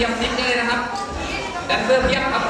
เตรียมซิปได้เลยนะครับแดนเซอร์เพียบครับ